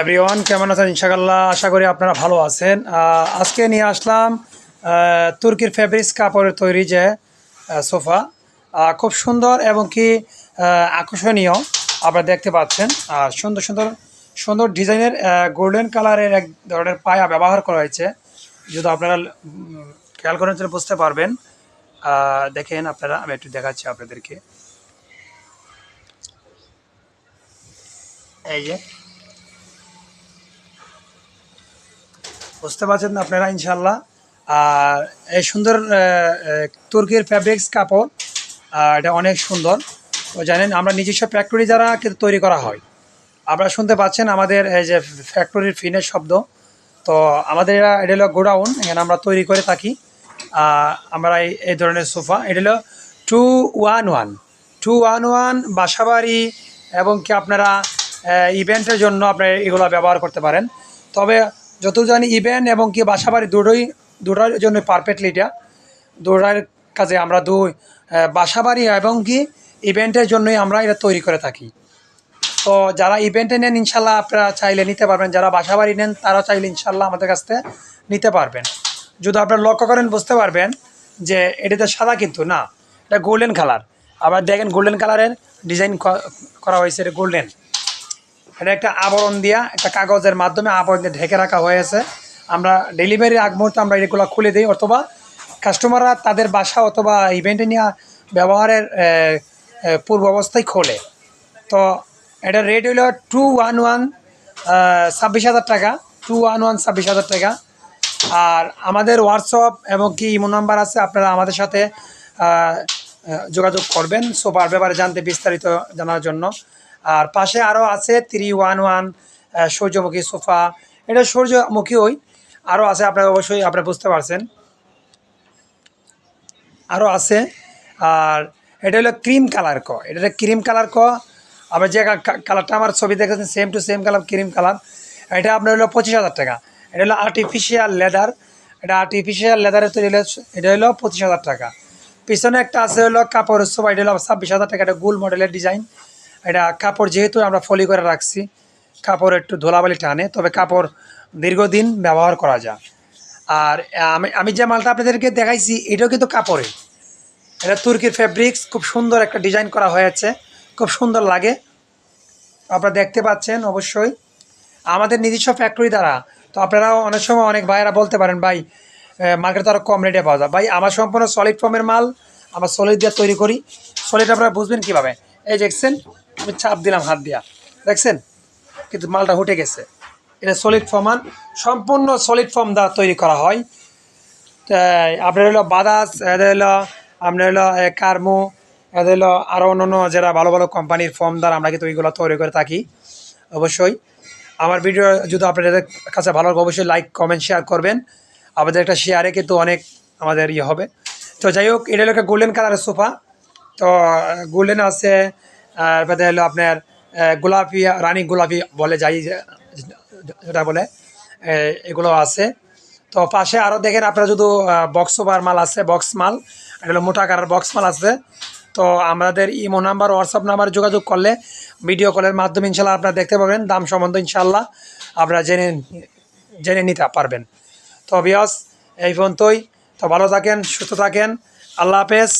Everyone কেমন আছেন? ইনশাআল্লাহ আশা করি আপনারা ভালো আছেন। আজকে নিয়ে আসলাম তুর্কির ফেব্রিক্স কাপড়ের তৈরি যে সোফা খুব সুন্দর এবং কি আকর্ষণীয় আপনারা দেখতে পাচ্ছেন। আর সুন্দর সুন্দর সুন্দর ডিজাইনের গোল্ডেন কালারের এক ধরনের পায়া ব্যবহার করা হয়েছে। যদি আপনারা খেয়াল করেন তাহলে বুঝতে পারবেন। দেখেন আপনারা, আমি একটু দেখাচ্ছি আপনাদেরকে। এই যে বুঝতে পারছেন আপনারা ইনশাল্লাহ আর এই সুন্দর তুর্কির ফ্যাব্রিক্স কাপড় এটা অনেক সুন্দর। তো জানেন, আমরা নিজস্ব ফ্যাক্টরি দ্বারা কিন্তু তৈরি করা হয়। আপনারা শুনতে পাচ্ছেন আমাদের এই যে ফ্যাক্টরির ফিনের শব্দ। তো আমাদের এটা এটা হলো গোডাউন, এখানে আমরা তৈরি করে থাকি। আমরা এই ধরনের সোফা, এটা হলো two one one two one one বাসাবাড়ি এবং কি আপনারা ইভেন্টের জন্য আপনারা এগুলো ব্যবহার করতে পারেন। তবে যত জানি ইভেন্ট এবং কি বাসাবাড়ি দুটোই দুটোর জন্য পারফেক্টলি এটা। দুটার কাজে আমরা দুই বাসাবাড়ি এবং কি ইভেন্টের জন্যই আমরা এটা তৈরি করে থাকি। তো যারা ইভেন্টে নেন, ইনশাল্লাহ আপনারা চাইলে নিতে পারবেন। যারা বাসাবাড়ি নেন, তারা চাইলে ইনশাল্লাহ আমাদের কাছ থেকে নিতে পারবেন। যদি আপনারা লক্ষ্য করেন, বুঝতে পারবেন যে এটাতে সাদা কিন্তু না, এটা গোল্ডেন কালার আবার দেখেন গোল্ডেন কালারের ডিজাইন করা হয়েছে, এটা গোল্ডেন এটা একটা আবরণ দিয়া, একটা কাগজের মাধ্যমে আবরণ দিয়ে ঢেকে রাখা হয়েছে। আমরা ডেলিভারির আগ মুহূর্তে আমরা এগুলো খুলে দিই, অথবা কাস্টমাররা তাদের বাসা অথবা ইভেন্টে নিয়ে ব্যবহারের পূর্ব অবস্থায় খোলে। তো এটা রেট হইল টু ওয়ান ওয়ান ছাব্বিশ হাজার টাকা টু ওয়ান ওয়ান ছাব্বিশ হাজার টাকা। আর আমাদের হোয়াটসঅ্যাপ এবং কি ইমো নাম্বার আছে, আপনারা আমাদের সাথে যোগাযোগ করবেন। সোফার ব্যাপারে জানতে বিস্তারিত জানার জন্য। আর পাশে আরও আছে থ্রি ওয়ান ওয়ান সূর্যমুখী সোফা। এটা সূর্যমুখী ওই। আরও আছে, আপনারা অবশ্যই আপনারা বুঝতে পারছেন। আরও আছে, আর এটা হলো ক্রিম কালার ক। এটা ক্রিম কালার ক। আবার যে কালারটা আমার ছবি দেখেছেন same to same colour cream colour. এটা আপনার হলো পঁচিশ হাজার টাকা। এটা হলো আর্টিফিশিয়াল লেদার এটা আর্টিফিশিয়াল লেদারের তৈরি এটা হলো পঁচিশ হাজার টাকা। পিছনে একটা আছে হলো কাপড়ের সোফা, এটা হলো ছাব্বিশ হাজার টাকা। এটা গোল মডেলের ডিজাইন এটা কাপড় যেহেতু আমরা ফলি করে রাখছি, কাপড় একটু ধোলাবালি টানে, তবে কাপড় দীর্ঘদিন ব্যবহার করা যায়। আর আমি আমি যে মালটা আপনাদেরকে দেখাইছি, এটাও কিন্তু কাপড়ের। এটা তুর্কির ফেব্রিক্স খুব সুন্দর একটা ডিজাইন করা হয়েছে, খুব সুন্দর লাগে। আপনারা দেখতে পাচ্ছেন অবশ্যই। আমাদের নিজস্ব ফ্যাক্টরি দ্বারা, তো আপনারাও অনেক সময় অনেক ভাইয়েরা বলতে পারেন, ভাই মার্কেটে আরও কম রেটে পাওয়া যায়। ভাই, আমার সম্পূর্ণ সলিড ফর্মের মাল, আমার সলিড দিয়ে তৈরি করি। সলিড আপনারা বুঝবেন কীভাবে? এই দেখছেন আমি চাপ দিলাম হাত দিয়া। দেখছেন? কিন্তু মালটা উঠে গেছে। এটা সলিড ফর্মান সম্পূর্ণ সলিড ফর্ম দ্বারা তৈরি করা হয়। আপনার হলো বাদাস, এদের হলো, আপনার হলো কার্মো, এদের হলো আরও অন্য অন্য যারা ভালো ভালো কোম্পানির ফর্ম দ্বারা আমরা কিন্তু ওইগুলো তৈরি করে থাকি, অবশ্যই। আমার ভিডিও যদি আপনাদের কাছে ভালো লাগে, অবশ্যই লাইক কমেন্ট শেয়ার করবেন। আমাদের একটা শেয়ারে কিন্তু অনেক আমাদের ইয়ে হবে। তো যাই হোক, এটা হলো একটা গোল্ডেন কালারের সোফা তো গোল্ডেন আছে এরপরে হলো আপনার গোলাপি, রানী গোলাপি বলে যাই যেটা বলে এগুলো আছে। তো পাশে আরও দেখেন আপনারা যদি বক্স ওভার মাল আছে বক্স মাল, এটা হলো মোটা কারার বক্স মাল আছে। তো আমাদের ইমো নাম্বার হোয়াটসঅ্যাপ নাম্বার যোগাযোগ করলে ভিডিও কলের মাধ্যমে ইনশাল্লাহ আপনারা দেখতে পাবেন। দাম সম্বন্ধে ইনশাল্লাহ আপনারা জেনে জেনে নিতে পারবেন। তো বিয়স এই পর্যন্তই। তো ভালো থাকেন, সুস্থ থাকেন। আল্লাহ হাফেজ।